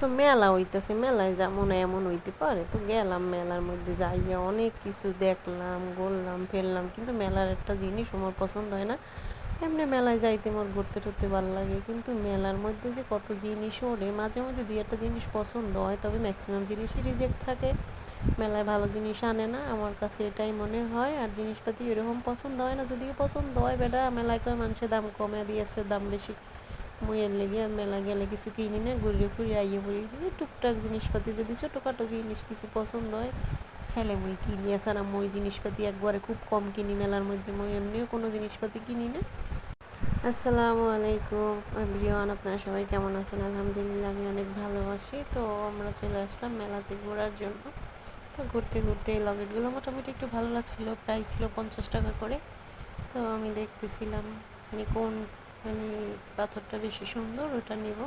তো মেলা হইতেছে, মেলায় যেমন এমন হইতে পারে। তো গেলাম মেলার মধ্যে যাইয়া অনেক কিছু দেখলাম, ঘুরলাম, ফেললাম। কিন্তু মেলার একটা জিনিস আমার পছন্দ হয় না। এমনি মেলায় যাইতে আমার ঘুরতে টুরতে ভালো লাগে। কিন্তু মেলার মধ্যে যে কত জিনিস ওড়ে, মাঝে মধ্যে দুই একটা জিনিস পছন্দ হয়, তবে ম্যাক্সিমাম জিনিসই রিজেক্ট থাকে। মেলায় ভালো জিনিস আনে না, আমার কাছে এটাই মনে হয়। আর জিনিসপাতি এরকম পছন্দ হয় না, যদিও পছন্দ হয়, বেটা। মেলায় কয় মানুষের দাম কমে দিয়েছে, দাম বেশি। মুই এর লেগে মেলা গেলে কিছু কিনি না, ঘুরিয়ে ফুরিয়ে আইয়ে পড়ি। টুকটাক জিনিসপাতি যদি ছোটোখাটো জিনিস কিছু পছন্দ হয়, হেলে মুই কিনি। এছাড়া মই জিনিসপাতি একবারে খুব কম কিনি, মেলার মধ্যে মই এমনিও কোনো জিনিসপাতি কিনি না। আসসালামু আলাইকুম। প্রিয়ান আপনারা সবাই কেমন আছেন? আলহামদুলিল্লাহ, আমি অনেক ভালোবাসি তো আমরা চলে আসলাম মেলাতে ঘোরার জন্য। তো ঘুরতে ঘুরতে এই লকেটগুলো মোটামুটি একটু ভালো লাগছিল। প্রাইস ছিল পঞ্চাশ টাকা করে। তো আমি দেখতেছিলাম মানে কোন মানে পাথরটা বেশি সুন্দর, ওটা নেব।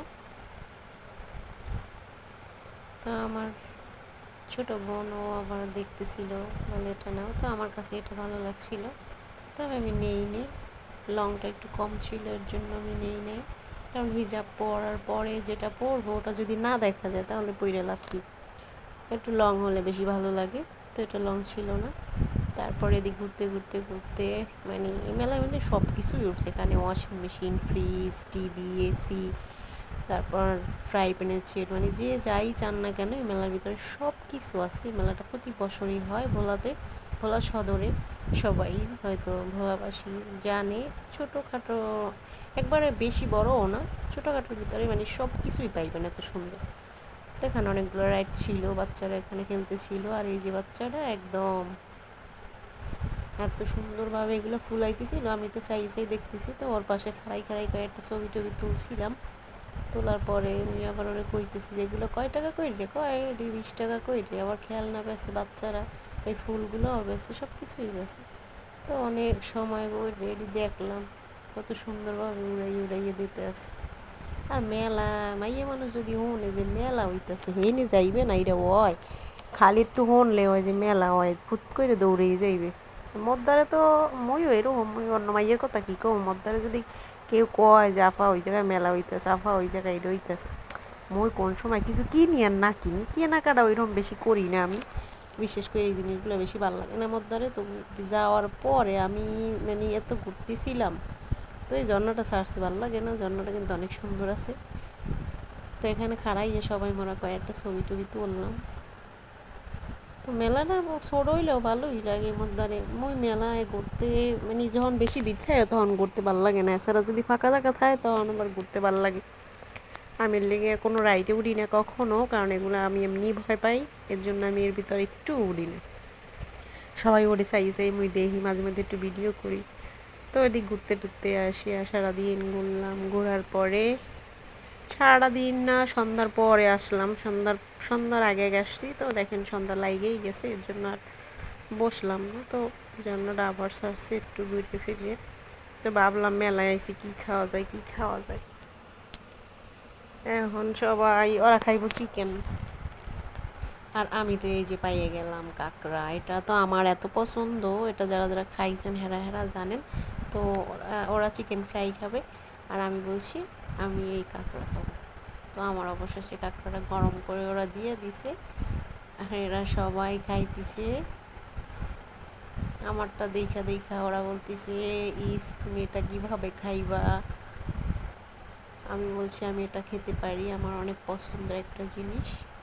তো আমার ছোট বোন ও আবার দেখতেছিল, বলে, এটা নাও। তো আমার কাছে এটা ভালো লাগছিল। তবে আমি নেই নি। লংটা একটু কম ছিল, এর জন্য আমি নেই নেই কারণ হিজাব পরার পরে যেটা পরবো, ওটা যদি না দেখা যায়, তাহলে পইরে লাভ কি? একটু লং হলে বেশি ভালো লাগে। তো এটা লং ছিল না। তারপরে এদিক ঘুরতে ঘুরতে ঘুরতে মানে মেলায় মানে সব কিছুই উঠছে। এখানে washing machine fridge TV AC তারপর ফ্রাই প্যানের চেট মানে যে যাই চান না কেন, এই মেলার ভিতরে সব কিছু আছে মেলাটা প্রতি বছরই হয় ভোলাতে, ভোলা সদরে। সবাই হয়তো ভোলাবাসী জানে, ছোটোখাটো, একবারে বেশি বড়ও না, ছোটোখাটোর ভিতরে মানে সব কিছুই পাইবেন এত সুন্দর। তো এখানে অনেকগুলো রাইড ছিল, বাচ্চারা এখানে খেলতেছিল, আর এই যে বাচ্চারা একদম এত সুন্দরভাবে এগুলো ফুলাইতেছিল আমি তো চাই চাই দেখতেছি। তো ওর পাশে খাড়াই খাড়াই কয়েকটা ছবি টবি তুলছিলাম। তোলার পরে আমি আবার ওরা কইতেছি যে, এগুলো কয় টাকা কই রে কয় বিশ টাকা কই রে আবার খেয়াল না বেছে বাচ্চারা এই ফুলগুলো বেছে সব কিছুই বেছে। তো অনেক সময় ওই রেডি দেখলাম, কত সুন্দরভাবে উড়াইয়ে উড়াইয়ে দিতে আছে। আর মেলা, মাইয়ে মানুষ যদি হনে যে মেলা হইতেছে, হেনে যাইবে না এটা হয় খালি একটু হনলে হয় যে মেলা হয় ফুট করে দৌড়েই যাইবে। মদ্দারে তো ময়ও এরকম মই অন্য মাইয়ের কথা কী কম? মদ্দারে যদি কেউ কয় যে আফা ওই জায়গায় মেলা হইতেছে, আফা ওই জায়গায় এটা হইতেছে, মই কোন সময় কিছু কিনি আর না কিনি, কেনাকাটা ওইরকম বেশি করি না আমি। বিশেষ করে এই জিনিসগুলো বেশি ভালো লাগে না মদ্দারে। তো যাওয়ার পরে আমি মানে এত ঘুরতেছিলাম, তো এই ঝর্ণাটা ছাড়ছে ভালো লাগে না? ঝর্ণাটা কিন্তু অনেক সুন্দর আছে। তো এখানে খাড়াইয়ে সবাই মনে কয়েকটা ছবি টবি তুললাম। তো মেলা মেলাটা ছোট হইলেও ভালোই লাগে মধ্যে। মই মেলায় ঘুরতে মানে যখন বেশি ভিড় থাকে তখন ঘুরতে ভালো লাগে না। এছাড়া যদি ফাঁকা জায়গা থাকে তখন আবার ঘুরতে ভালো লাগে। আমি লেগে কোনো রাইডে উড়ি না কখনো, কারণ এগুলো আমি এমনি ভয় পাই। এর জন্য আমি এর ভিতরে একটু উড়ি না। সবাই ওরে চাই চাই মুই দেখি মাঝে মধ্যে একটু ভিডিও করি। তো এদিক ঘুরতে টুরতে আসি, সারাদিন ঘুরলাম। ঘোরার পরে সারাদিন না, সন্ধ্যার পরে আসলাম। সন্ধ্যার সন্ধ্যার আগে আসছি। তো দেখেন সন্ধ্যা লাগেই গেছে, এর জন্য আর বসলাম না। তো জন্যটা আবার সারছি একটু ঘুরে ফিরে তো ভাবলাম মেলায় আইসি কী খাওয়া যায়, কী খাওয়া যায়। এখন সবাই, ওরা খাইব চিকেন আর আমি তো এই যে পাইয়ে গেলাম কাঁকড়া। এটা তো আমার এত পছন্দ। এটা যারা যারা খাইছেন, হেরা হেরা জানেন। তো ওরা চিকেন ফ্রাই খাবে। আর আমি বলছি আমি এই কাঁকড়া খাব। তো আমার অবশ্য সে কাঁকড়াটা গরম করে ওরা দিয়ে দিছে। আর এরা সবাই খাইতেছে। আমারটা দেখা দেখা ওরা বলতেছে, ইস, তুমি এটা কীভাবে খাইবা? আমি বলছি, আমি এটা খেতে পারি, আমার অনেক পছন্দের একটা জিনিস।